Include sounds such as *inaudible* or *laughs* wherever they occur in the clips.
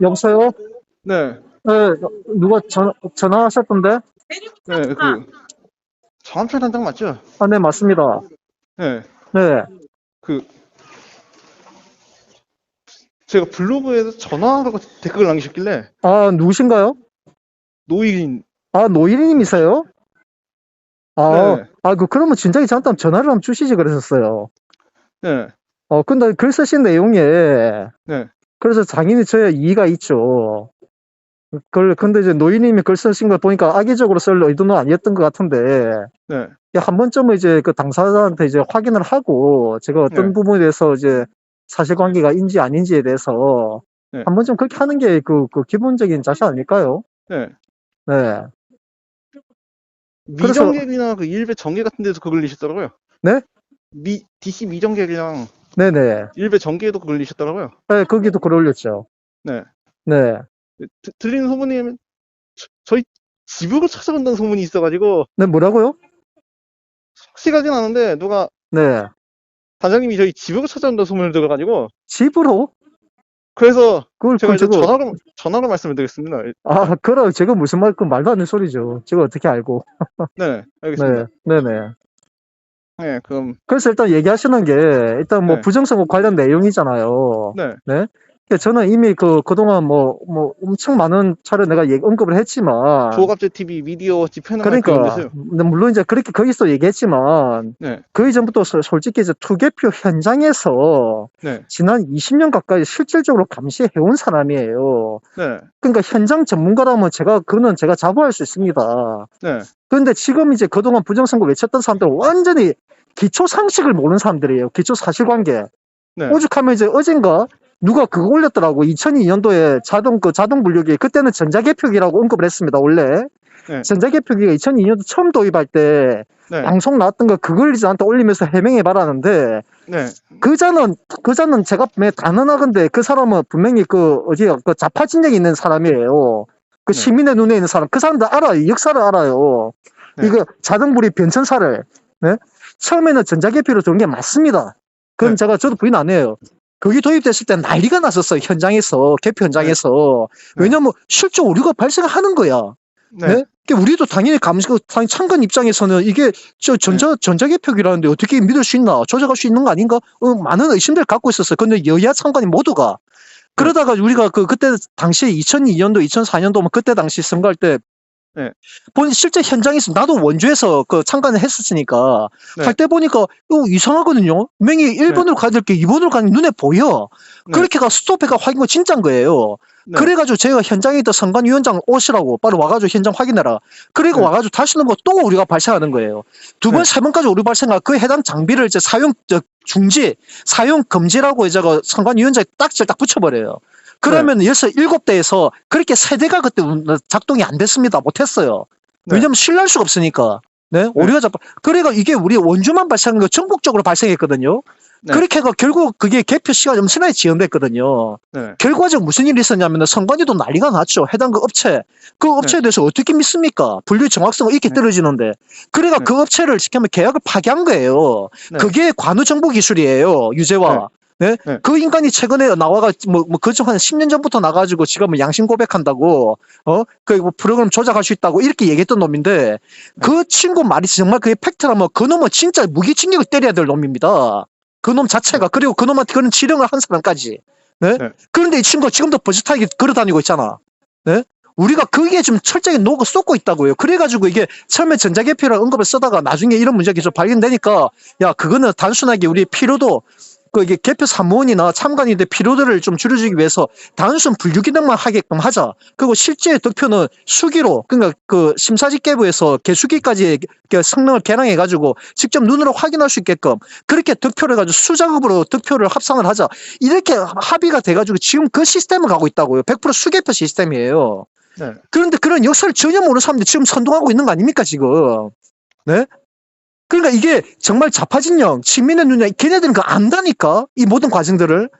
여보세요? 네, 네, 누가 전, 전화하셨던데? 네, 그 자원표 단장 맞죠? 아, 네, 맞습니다. 네, 네. 그 제가 블로그에서 전화라고 댓글을 남기셨길래 아, 누구신가요? 노인 아, 노일님이세요? 아, 네. 아, 그, 그러면 진작에 저한테 전화를 한번 주시지 그랬었어요. 네, 어, 근데 글 쓰신 내용에, 네, 그래서 당연히 저야 이의가 있죠. 글, 근데 이제 노인님이 글 쓰신 걸 보니까 악의적으로 쓸 의도는 아니었던 것 같은데, 네, 한 번쯤은 이제 그 당사자한테 이제 확인을 하고, 제가 어떤 네. 부분에 대해서 이제 사실관계가 인지 아닌지에 대해서, 네. 한 번쯤 그렇게 하는 게 그, 그 기본적인 자세 아닐까요? 네. 네. 미정객이나 그 일베 정계 같은 데서 그걸 올리셨더라고요. 네? 미 DC 미정객이랑 네네. 일베 정계에도 그걸 올리셨더라고요. 네, 거기도 글 올렸죠. 네. 네. 드- 들리는 소문이 면 저희 집으로 찾아간다는 소문이 있어가지고 네, 뭐라고요? 확실하진 않은데 누가 네. 단장님이 저희 집으로 찾아온다는 소문을 들어가지고 집으로? 그래서 그걸, 제가 그, 이제 저거, 전화로 전화로 말씀을 드리겠습니다. 아, 그럼 제가 무슨 말, 그 말도 안 되는 소리죠. 제가 어떻게 알고. 네, 알겠습니다. 네, 네네. 네, 그럼 그래서 일단 얘기하시는 게, 일단 뭐 네. 부정선거 관련 내용이잖아요. 네, 그러니까 저는 이미 그, 그동안 뭐, 뭐, 엄청 많은 차례 내가 얘기, 언급을 했지만. 조갑제 TV 미디어 집회는 그러니까. 물론 이제 그렇게 거기서 얘기했지만, 네, 그 이전부터 소- 솔직히 이제 투개표 현장에서 네, 지난 20년 가까이 실질적으로 감시해온 사람이에요. 네, 그러니까 현장 전문가라면 제가, 그거는 제가 자부할 수 있습니다. 네, 그런데 지금 이제 그동안 부정선거 외쳤던 사람들은 완전히 기초 상식을 모르는 사람들이에요. 기초 사실관계. 네. 오죽하면 이제 어젠가 누가 그거 올렸더라고. 2002년도에 자동 그 자동 분류기 그때는 전자개표기라고 언급을 했습니다. 원래 네. 전자개표기가 2002년도 처음 도입할 때 네, 방송 나왔던 거 그걸 저한테 올리면서 해명해 봐라는데 네, 그자는 그자는 제가 매 단언하건데 그 사람은 분명히 그 어디 그 좌파 진영이 있는 사람이에요. 그 네. 시민의 눈에 있는 사람 그 사람들 알아요. 역사를 알아요. 네. 이거 자동불이 변천사를 네? 처음에는 전자개표로 들은 게 맞습니다. 그건 네. 제가 저도 부인 안 해요. 거기 도입됐을 때 난리가 났었어요. 현장에서 개표 현장에서 네. 왜냐면 실제 오류가 발생하는 거야. 네, 네? 그러니까 우리도 당연히 감시, 그 당연히 참관 입장에서는 이게 저 전자, 네. 전자개표기라는데 어떻게 믿을 수 있나, 조작할 수 있는 거 아닌가? 어, 많은 의심들 갖고 있었어요. 근데 여야 참관이 모두가. 그러다가 우리가 그, 그때 당시에 2002년도, 2004년도, 뭐 그때 당시 선거할 때, 네. 본 실제 현장에서 나도 원주에서 그 참관을 했었으니까 네. 할때 보니까 어, 이상하거든요. 분명히 1번으로 가야 될 게 2번으로 가는 게 눈에 보여. 네. 그렇게 가 스톱해가 확인거 진짜인 거예요. 네. 그래가지고 제가 현장에 있던 선관위원장 오시라고 빨리 와가지고 현장 확인해라. 그리고 네. 와가지고 다시 는 거 또 오류가 발생하는 거예요. 두 번, 네. 세 번까지 오류 발생하 그 해당 장비를 이제 사용 저, 중지, 사용 금지라고 이제 그 선관위원장에 딱지를 딱 붙여버려요. 그러면 여기서 일곱 대에서 그렇게 세 대가 그때 운- 작동이 안 됐습니다. 못했어요. 네. 왜냐면 신뢰할 수가 없으니까. 네, 오류가 잡. 그러니까 이게 우리 원주만 발생한 거 전국적으로 발생했거든요. 네. 그렇게 해가 결국 그게 개표 시간이 엄청나게 지연됐거든요. 네, 결과적 무슨 일이 있었냐면 선관위도 난리가 났죠. 해당 그 업체. 그 업체에 대해서 어떻게 믿습니까? 분류 정확성이 이렇게 네. 떨어지는데. 그래가 네. 그 업체를 지켜면 계약을 파기한 거예요. 네. 그게 관우 정보 기술이에요. 유재화. 네. 네. 그 인간이 최근에 나와가 뭐, 뭐 그쪽 한 10년 전부터 나가지고 지금 뭐 양심 고백한다고 어? 그뭐 프로그램 조작할 수 있다고 이렇게 얘기했던 놈인데 그 친구 말이 정말 그게 팩트라면 그 놈은 진짜 무기징역을 때려야 될 놈입니다. 그 놈 자체가 그리고 그 놈한테 그런 지령을 한 사람까지. 네? 네. 그런데 이 친구가 지금도 버젓하게 걸어다니고 있잖아. 네? 우리가 그게 좀 철저하게 녹아 쏟고 있다고요. 그래가지고 이게 처음에 전자개표를 언급을 쓰다가 나중에 이런 문제가 계속 발견되니까 야 그거는 단순하게 우리 피로도 그 이게 개표 사무원이나 참관인들 피로도를 좀 줄여주기 위해서 단순 분류 기능만 하게끔 하자. 그리고 실제 득표는 수기로 그러니까 그 심사집계부에서 개수기까지 그 성능을 개량해 가지고 직접 눈으로 확인할 수 있게끔 그렇게 득표를 해가지고 수작업으로 득표를 합산을 하자. 이렇게 합의가 돼가지고 지금 그 시스템을 가고 있다고요. 100% 수개표 시스템이에요. 네. 그런데 그런 역사를 전혀 모르는 사람들이 지금 선동하고 있는 거 아닙니까, 지금? 네? 그러니까 이게 정말 좌파진영, 친민의 눈에, 걔네들은 그거 안다니까? 이 모든 과정들을.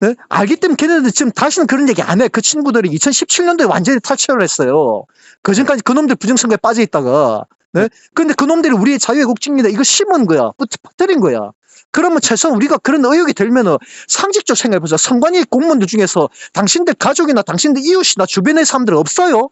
네? 알기 때문에 걔네들 지금 다시는 그런 얘기 안 해. 그 친구들이 2017년도에 완전히 탈취를 했어요. 그 전까지 그놈들 부정선거에 빠져 있다가. 네? 근데 그 놈들이 우리의 자유애국주의입니다. 이거 심은 거야. 뿌- 퍼뜨린 거야. 그러면 최소한 우리가 그런 의혹이 들면은 상식적 생각해보자. 선관위 공무원들 중에서 당신들 가족이나 당신들 이웃이나 주변의 사람들 없어요?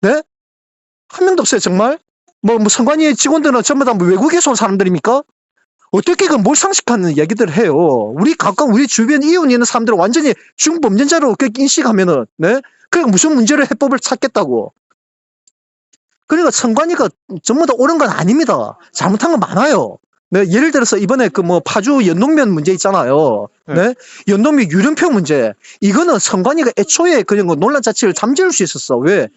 네? 한 명도 없어요, 정말? 뭐, 뭐, 선관위 직원들은 전부 다 뭐 외국에서 온 사람들입니까? 어떻게 그 몰상식하는 얘기들을 해요. 우리 가까운 우리 주변 이웃 있는 사람들은 완전히 중범죄자로 그렇게 인식하면은, 네? 그게 무슨 문제를 해법을 찾겠다고. 그러니까 선관위가 전부 다 옳은 건 아닙니다. 잘못한 건 많아요. 네, 예를 들어서 이번에 그 뭐 파주 연동면 문제 있잖아요. 네, 연동면 유령표 문제. 이거는 선관위가 애초에 그냥 그 논란 자체를 잠재울 수 있었어. 왜?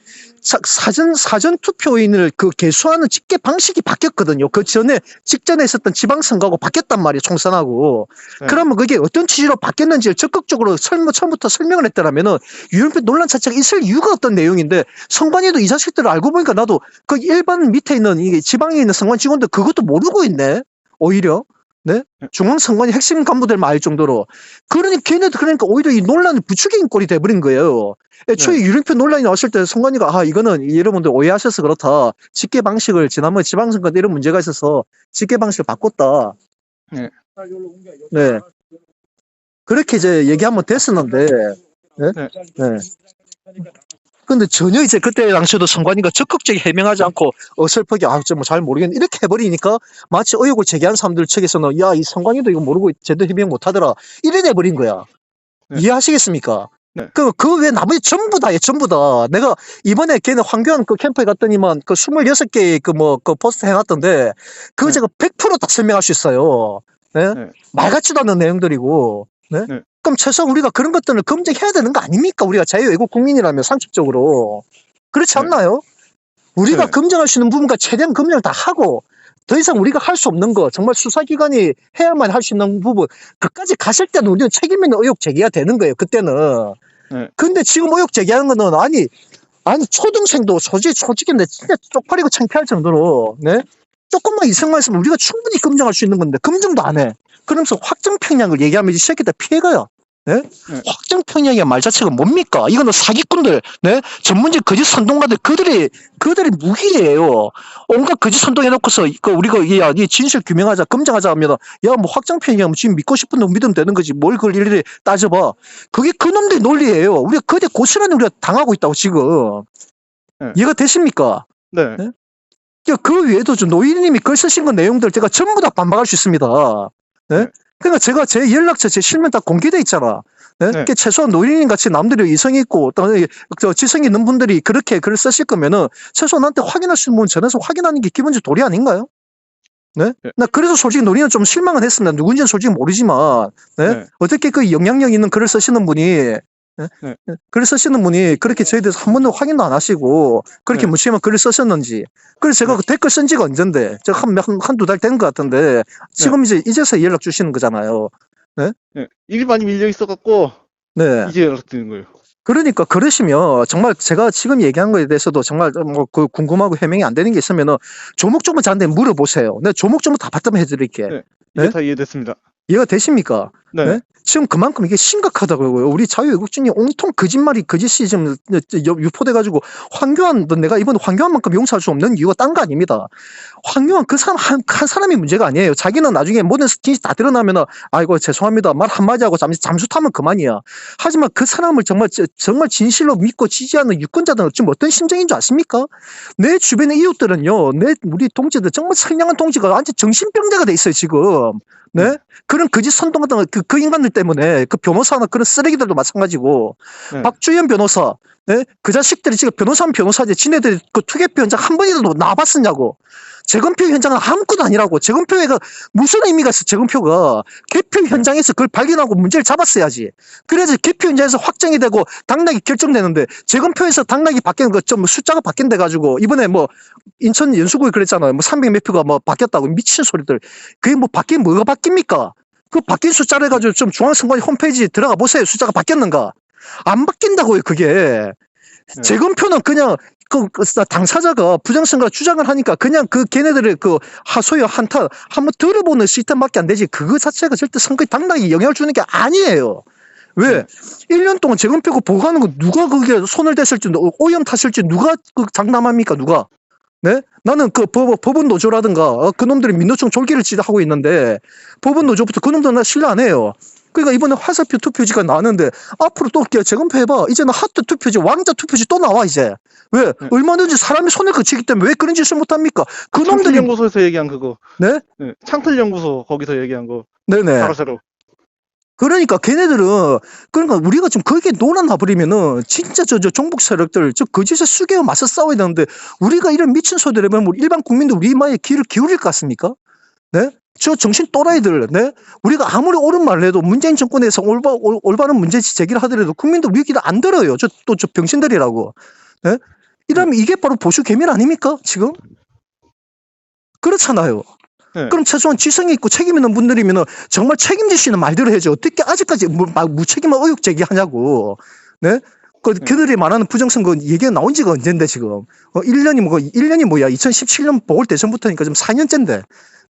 사, 사전 사전 투표인을 그 개수하는 집계 방식이 바뀌었거든요. 그 전에 직전에 있었던 지방선거하고 바뀌었단 말이에요. 총선하고. 네. 그러면 그게 어떤 취지로 바뀌었는지를 적극적으로 설명 처음부터 설명을 했더라면은 유령표 논란 자체가 있을 이유가 없던 내용인데 선관위도 이 자식들을 알고 보니까 나도 그 일반 밑에 있는 이 지방에 있는 선관 직원들 그것도 모르고 있네. 오히려. 네? 중앙선관위 핵심 간부들만 알 정도로. 그러니 걔네도 그러니까 오히려 이 논란이 부추긴 꼴이 돼버린 거예요. 애초에 유령표 논란이 나왔을 때 선관위가 아 이거는 여러분들 오해하셔서 그렇다. 집계 방식을 지난번 지방선거 때 이런 문제가 있어서 집계 방식을 바꿨다. 네. 네. 그렇게 이제 얘기하면 됐었는데. 네? 네. 네. 근데 전혀 이제 그때 당시에도 선관위가 적극적이 해명하지 않고 어설프게 아, 저뭐잘 모르겠는데 이렇게 해버리니까 마치 의혹을 제기한 사람들 측에서는 야, 이 선관위도 이거 모르고 제대로 해명 못 하더라. 이래 돼버린 거야. 네. 이해하시겠습니까? 네. 그, 그외 나머지 전부 다, 예, 전부 다. 내가 이번에 걔네 황교안 그 캠프에 갔더니만 그 26개의 그 뭐, 그 포스트 해놨던데, 그거 네. 제가 100%다 설명할 수 있어요. 네? 네. 말 같지도 않은 내용들이고, 네? 네. 그럼 최소한 우리가 그런 것들을 검증해야 되는 거 아닙니까? 우리가 자유애국 국민이라면 상식적으로. 그렇지 네. 않나요? 우리가 네. 검증할 수 있는 부분과 최대한 검증을 다 하고, 더 이상 우리가 할 수 없는 거, 정말 수사기관이 해야만 할 수 있는 부분, 그까지 갔을 때는 우리는 책임 있는 의혹 제기가 되는 거예요, 그때는. 네. 근데 지금 의혹 제기하는 거는, 아니, 아니, 초등생도 솔직히, 솔직히 내 진짜 쪽팔리고 창피할 정도로, 네? 조금만 이상만 있으면 우리가 충분히 검증할 수 있는 건데, 검증도 안 해. 그러면서 확정 평양을 얘기하면 이 새끼들 피해가요. 네? 네. 확정 평양의 말 자체가 뭡니까? 이거는 사기꾼들, 네? 전문직 거짓 선동가들, 그들이, 그들이 무기예요. 온갖 거짓 선동해놓고서, 그, 우리가, 야, 이 진실 규명하자, 검증하자 하면, 야, 뭐 확정 평양, 지금 믿고 싶은 놈 믿으면 되는 거지. 뭘 그걸 일일이 따져봐. 그게 그놈들의 논리예요. 우리가 그대 고스란히 우리가 당하고 있다고, 지금. 네. 이해가 되십니까? 네. 네? 야, 그 외에도 좀 노인님이 글 쓰신 거 내용들 제가 전부 다 반박할 수 있습니다. 네? 네. 그러니까 제가 제 연락처, 제 실명 다 공개돼 있잖아. 네? 네. 최소한 노인님 같이 남들이 이성이 있고 어떤 이- 저 지성 있는 분들이 그렇게 글을 쓰실 거면은 최소한 나한테 확인할 수 있는 부분 전해서 확인하는 게 기본적 도리 아닌가요? 네? 네. 나 그래서 솔직히 노인은 좀 실망은 했습니다. 누군지는 솔직히 모르지만, 네? 네. 어떻게 그 영향력 있는 글을 쓰시는 분이, 네? 네. 글을 쓰시는 분이 그렇게 저에 대해서 한 번도 확인도 안 하시고, 그렇게 네. 무시하면 글을 쓰셨는지. 그래서 제가 그 댓글 쓴 지가 언젠데, 제가 한, 한, 한두 달 된 것 같은데, 지금 이제, 이제서 연락 주시는 거잖아요. 네. 일이 많이 밀려 있어갖고, 네. 이제 연락 드는 거예요. 그러니까 그러시면 정말 제가 지금 얘기한 거에 대해서도 정말 뭐 그 궁금하고 해명이 안 되는 게 있으면은 조목조목 저한테 물어보세요. 내가 조목조목 다 받담해 드릴게. 네. 네? 다 이해됐습니다. 이해가 되십니까? 네. 네? 지금 그만큼 이게 심각하다고요. 우리 자유외국진이 온통 거짓말이 거짓이 지금 유포돼가지고 황교안, 내가 이번 황교안만큼 용서할 수 없는 이유가 딴 거 아닙니다. 황교안 그 사람 한, 한 사람이 문제가 아니에요. 자기는 나중에 모든 진실 다 드러나면은 아이고 죄송합니다. 말 한마디 하고 잠시 잠수 타면 그만이야. 하지만 그 사람을 정말 저- 정말 진실로 믿고 지지하는 유권자들은 지금 어떤 심정인 줄 아십니까? 내 주변의 이웃들은요, 내 우리 동지들 정말 선량한 동지가 완전 정신병자가 돼 있어요 지금. 네? 그런 거짓 선동 같은 거, 그, 그 인간들 때문에 그 변호사나 그런 쓰레기들도 마찬가지고 네. 박주현 변호사, 네? 그 자식들이 지금 변호사는 변호사지 지네들이 그 투개표 현장 한 번이라도 나와봤었냐고. 재검표 현장은 아무것도 아니라고. 재검표가 무슨 의미가 있어, 재검표가. 개표 현장에서 그걸 발견하고 문제를 잡았어야지. 그래야지 개표 현장에서 확정이 되고 당락이 결정되는데 재검표에서 당락이 바뀌는 거좀 숫자가 바뀐대 가지고 이번에 뭐 인천 연수구에 그랬잖아요. 뭐 300 몇 표가 뭐 바뀌었다고 미친 소리들. 그게 뭐 바뀐 뭐가 바뀝니까? 그 바뀐 숫자를 가지고 좀 중앙선관위 홈페이지 들어가 보세요. 숫자가 바뀌었는가? 안 바뀐다고요, 그게. 네. 재검표는 그냥 그, 그 당사자가 부정선거 주장을 하니까 그냥 그 걔네들의 그 하소연 한타 한번 들어보는 시스템밖에 안 되지 그거 자체가 절대 선거에 당락에 영향을 주는 게 아니에요. 왜? 네. 1년 동안 재검표고 보고하는 거 누가 그게 손을 댔을지 오염 탔을지 누가 그 장담합니까 누가? 네? 나는 그 법, 법원 노조라든가 어, 그놈들이 민노총 졸기를 하고 있는데 법원 노조부터 그놈들 나 신뢰 안 해요. 그러니까 이번에 화살표 투표지가 나왔는데 앞으로 또 재검표해봐. 이제는 하트 투표지, 왕자 투표지 또 나와 이제. 왜? 네. 얼마든지 사람이 손을 그치기 때문에 왜 그런 짓을 못합니까? 그놈들이 창틀연구소에서 얘기한 그거. 네? 네, 창틀연구소 거기서 얘기한 거. 네네. 바로 새로. 그러니까 걔네들은 그러니까 우리가 지금 거기에 논아나 버리면은 진짜 저 저 종북 세력들 저 거짓에 수개와 맞서 싸워야 되는데 우리가 이런 미친 소리를 하면 우리 일반 국민들 우리 말에 귀를 기울일 것 같습니까? 네? 저 정신 또라이들, 네? 우리가 아무리 옳은 말을 해도 문재인 정권에서 올바, 올, 올바른 문제 제기를 하더라도 국민들 귀를 안 들어요. 저 또 저 병신들이라고. 네? 이러면 이게 바로 보수 개밀 아닙니까? 지금? 그렇잖아요. 네. 그럼 최소한 지성이 있고 책임 있는 분들이면 정말 책임질 수 있는 말들을 해야지. 어떻게 아직까지 무, 막 무책임한 의혹 제기하냐고. 네? 그, 그들이 말하는 부정선거 얘기가 나온 지가 언젠데, 지금. 어, 1년이 뭐, 1년이 뭐야. 2017년 보궐 대선부터니까 지금 4년째인데.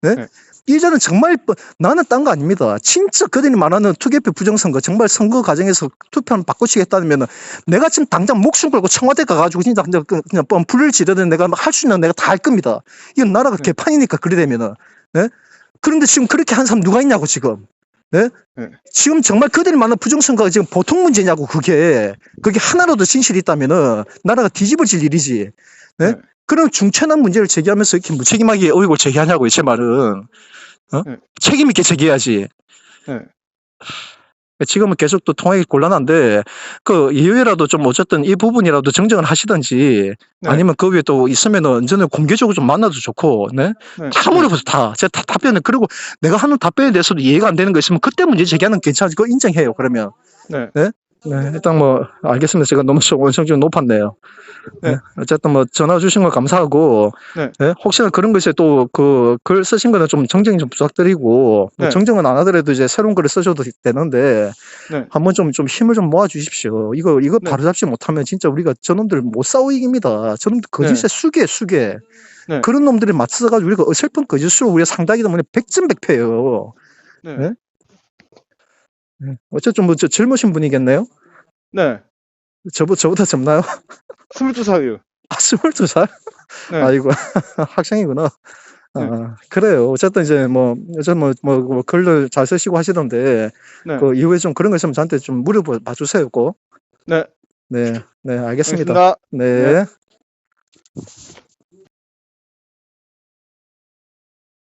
네? 네. 이제는 정말 뭐- 나는 딴 거 아닙니다. 진짜 그들이 말하는 투개표 부정선거, 정말 선거 과정에서 투표는 바꾸시겠다면 내가 지금 당장 목숨 걸고 청와대 가가지고 진짜 그냥, 그- 그냥 뻔 불을 지르든 내가 할 수 있는 내가 다 할 겁니다. 이건 나라가 네. 개판이니까 그래 되면은. 네? 그런데 지금 그렇게 한 사람 누가 있냐고 지금. 네? 네. 지금 정말 그들이 말하는 부정선거가 지금 보통 문제냐고 그게 그게 하나라도 진실이 있다면은 나라가 뒤집어질 일이지. 네? 네. 그럼 중천한 문제를 제기하면서 이렇게 무책임하게 의혹을 제기하냐고요, 제 말은. 어? 네. 책임 있게 제기해야지. 네. 지금은 계속 또 통하기 곤란한데 그 이후에라도 좀 어쨌든 이 부분이라도 정정을 하시든지 네. 아니면 그 위에 또 있으면은 언제는 공개적으로 좀 만나도 좋고 네? 네. 다 물어보세요 다. 제가 다 답변을 그리고 내가 하는 답변에 대해서도 이해가 안 되는 거 있으면 그때 문제 제기하는 괜찮지 그거 인정해요 그러면 네. 네 일단 뭐 알겠습니다 제가 너무 좀 원성이 좀 높았네요 네. 네, 어쨌든 뭐 전화 주신 거 감사하고 네. 네, 혹시나 그런 것에 또 그 글 쓰신 거는 좀 정정 좀 부탁드리고 뭐 네. 정정은 안 하더라도 이제 새로운 글을 쓰셔도 되는데 네. 한번 좀 좀 힘을 좀 모아 주십시오. 이거 이거 네. 바로 잡지 못하면 진짜 우리가 저놈들 못 싸워 이깁니다. 저놈들 거짓에 수개 수개 네. 그런 놈들이 맞서 가지고 우리가 어설픈 거짓으로 우리가 상당히 때문에 백전백패예요. 네. 네? 네. 어쨌든 뭐 저 젊으신 분이겠네요. 네. 저보 저보다 젊나요? *laughs* 22살이요. 아, 22살? 네. 아이고, *laughs* 학생이구나. 아, 네. 그래요. 어쨌든 이제 뭐, 어쨌든 뭐, 뭐, 뭐 글을 잘 쓰시고 하시던데, 네. 그 이후에 좀 그런 거 있으면 저한테 좀 물어봐 주세요, 꼭. 네. 네, 네, 알겠습니다. 알겠습니다. 네.